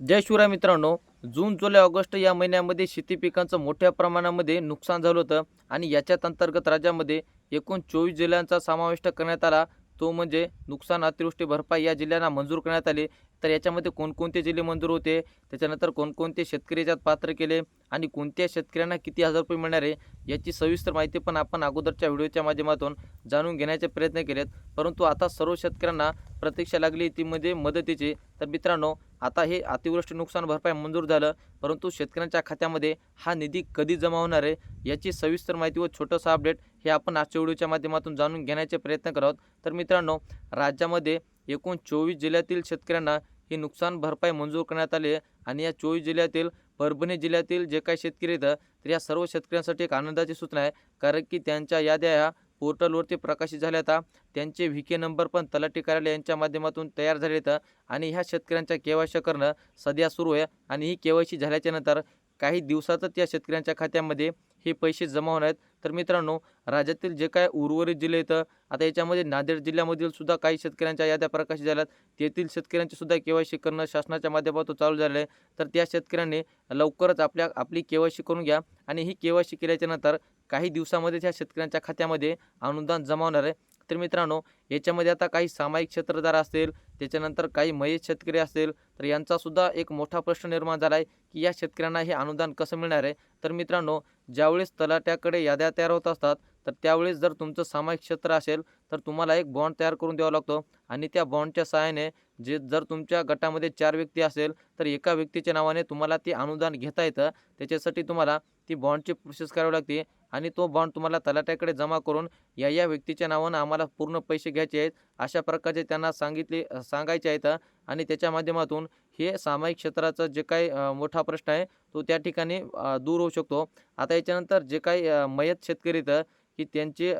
जय शिवराय मित्रांनो जून जुलै ऑगस्ट या महिन्यामध्ये शेती पिकांचं मोठ्या प्रमाणामध्ये नुकसान झालं होतं आणि याच्यात अंतर्गत राज्यामध्ये एकूण चोवीस जिल्ह्यांचा समाविष्ट करण्यात आला. तो म्हणजे नुकसान अतिवृष्टी भरपाई या जिल्ह्यांना मंजूर करण्यात आले. तर याच्यामध्ये कोणकोणते जिल्हे मंजूर होते? त्याच्यानंतर कोणकोणते शेतकरी याच्यात पात्र केले? आणि कोणत्या शेतकऱ्यांना किती हजार रुपये मिळणार आहे? याची सविस्तर माहिती पण आपण अगोदरच्या व्हिडिओच्या माध्यमातून जाणून घेण्याचे प्रयत्न केलेत. परंतु आता सर्व शेतकऱ्यांना प्रतीक्षा लागली. ती म्हणजे मदतीची. तर मित्रांनो आता हे अतिवृष्टी नुकसान भरपाई मंजूर झालं परंतु शेतकऱ्यांच्या खात्यामध्ये हा निधी कधी जमा होणार आहे याची सविस्तर माहिती व छोटंसं अपडेट हे आपण आजच्या व्हिडिओच्या माध्यमातून जाणून घेण्याचे प्रयत्न करत तर मित्रांनो राज्यामध्ये एकूण चोवीस जिल्ह्यातील शेतकऱ्यांना ही नुकसान भरपाई मंजूर करण्यात आली आहे आणि या चोवीस जिल्ह्यातील परभणी जिल्ह्यातील जे काही शेतकरी आहेत तर या सर्व शेतकऱ्यांसाठी एक आनंदाची सूचना आहे कारण की त्यांच्या याद्या ह्या पोर्टलवरती प्रकाशित झाल्या होता त्यांचे व्ही के नंबर पण तलाठी कार्यालय यांच्या माध्यमातून तयार झाले होतं. आणि ह्या शेतकऱ्यांच्या केवायसी करणं सध्या सुरू आहे. आणि ही केवायसी झाल्याच्यानंतर झाल्याच्यानंतर काही दिवसातच या शेतकऱ्यांच्या खात्यामध्ये हे पैसे जमा होणार आहेत. तर मित्रांनो राज्यातील जे काय उर्वरित जिल्हे आहेत आता याच्यामध्ये नांदेड जिल्ह्यामधील सुद्धा काही शेतकऱ्यांच्या याद्या प्रकाशित झाल्यात. तेथील शेतकऱ्यांची सुद्धा के वाय सी करणं शासनाच्या माध्यमातून चालू झालं आहे. तर त्या शेतकऱ्यांनी लवकरच आपल्या आपली के करून घ्या आणि ही के केल्याच्यानंतर काही दिवसामध्ये त्या शेतकऱ्यांच्या खात्यामध्ये अनुदान जमा होणार आहे. तर मित्रांनो याच्यामध्ये आता काही सामायिक क्षेत्रधार असतील त्याच्यानंतर काही मयत शेतकरी असतील तर यांचासुद्धा एक मोठा प्रश्न निर्माण झाला आहे की या शेतकऱ्यांना हे अनुदान कसं मिळणार आहे? तर मित्रांनो ज्यावेळेस तलाट्याकडे याद्या तयार होत असतात तर त्यावेळेस जर तुमचं सामायिक क्षेत्र असेल तर तुम्हाला एक बॉन्ड तयार करून द्यावा लागतो आणि त्या बॉन्डच्या सहाय्याने जे जर तुमच्या गटामध्ये चार व्यक्ती असेल तर एका व्यक्तीच्या नावाने तुम्हाला ते अनुदान घेता येतं. त्याच्यासाठी तुम्हाला ती बॉन्डची प्रोसेस करावी लागते. आणि तो बॉन्ड तुम्हाला तलाट्याकडे जमा करून या या व्यक्तीच्या नावानं आम्हाला पूर्ण पैसे घ्यायचे आहेत अशा प्रकारचे त्यांना सांगितले सांगायचे आहेत. आणि त्याच्या माध्यमातून हे सामायिक क्षेत्राचं जे काही मोठा प्रश्न आहे तो त्या ठिकाणी दूर होऊ शकतो. आता याच्यानंतर जे काही मयत शेतकरी तर की त्यांचे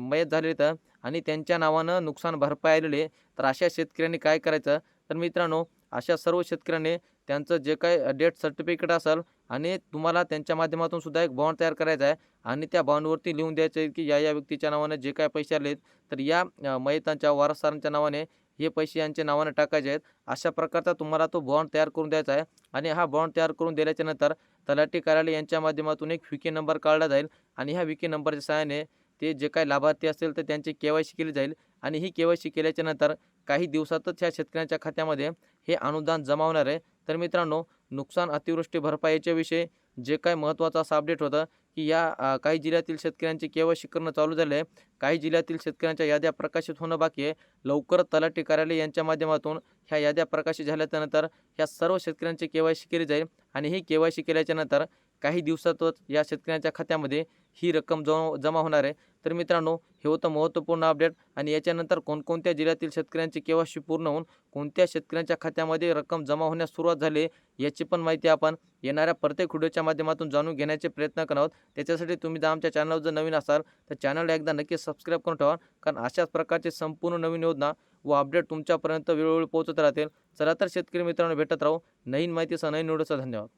मयत झाले आहेत आणि त्यांच्या नावानं नुकसान भरपाई आलेली तर अशा शेतकऱ्यांनी काय करायचं? तर मित्रांनो अशा सर्व शेतकऱ्यांनी त्यांचं जे काही डेट सर्टिफिकेट असेल आणि तुम्हाला त्यांच्या माध्यमातून सुद्धा एक बॉन्ड तयार करायचा आहे आणि त्या बॉन्डवरती लिहून द्यायचं आहे की या या व्यक्तीच्या नावाने जे काय पैसे आले तर या मयतांच्या वारसदारांच्या नावाने हे पैसे यांच्या नावाने टाकायचे आहेत. अशा प्रकारचा तुम्हाला तो बॉन्ड तयार करून द्यायचा आहे आणि हा बॉन्ड तयार करून दिल्याच्या नंतर तलाठी कार्यालय यांच्या माध्यमातून एक विके नंबर काढला जाईल आणि ह्या विके नंबरच्या सहाय्याने ते जे काही लाभार्थी असतील तर त्यांची के वाय सी केली जाईल आणि ही के वाय सी केल्याच्यानंतर काही दिवसातच ह्या शेतकऱ्यांच्या खात्यामध्ये हे अनुदान जमा होणार आहे. तर मित्रांनो नुकसान अतिवृष्टी भरपाईच्या विषयी जे काय महत्त्वाचं असं अपडेट होतं की या काही जिल्ह्यातील शेतकऱ्यांची केवायसी करणं चालू झालं आहे. काही जिल्ह्यातील शेतकऱ्यांच्या याद्या प्रकाशित होणं बाकी आहे. लवकरच तलाठी कार्यालय यांच्या माध्यमातून ह्या याद्या प्रकाशित झाल्याच्यानंतर ह्या सर्व शेतकऱ्यांची केवायसी केली जाईल आणि ही केवायसी केल्याच्यानंतर काही दिवसातच या शेतकऱ्यांच्या खात्यामध्ये ही रक्कम जमा जमा होणार आहे. तर मित्रांनो हे होतं महत्त्वपूर्ण अपडेट आणि याच्यानंतर कोणकोणत्या जिल्ह्यातील शेतकऱ्यांची केव्हाशी पूर्ण होऊन कोणत्या शेतकऱ्यांच्या खात्यामध्ये रक्कम जमा होण्यास सुरुवात झाली याची पण माहिती आपण येणाऱ्या प्रत्येक व्हिडिओच्या माध्यमातून जाणून घेण्याचे प्रयत्न करत आहोत. त्याच्यासाठी तुम्ही जर आमच्या चॅनलवर जर नवीन असाल तर चॅनलला एकदा नक्की सबस्क्राईब करून ठेवा कारण अशाच प्रकारचे संपूर्ण नवीन योजना व अपडेट तुमच्यापर्यंत वेळोवेळी पोहोचत राहतील. चला तर शेतकरी मित्रांनो भेटत राहू नवीन माहितीसह नवीन व्हिडिओचा धन्यवाद.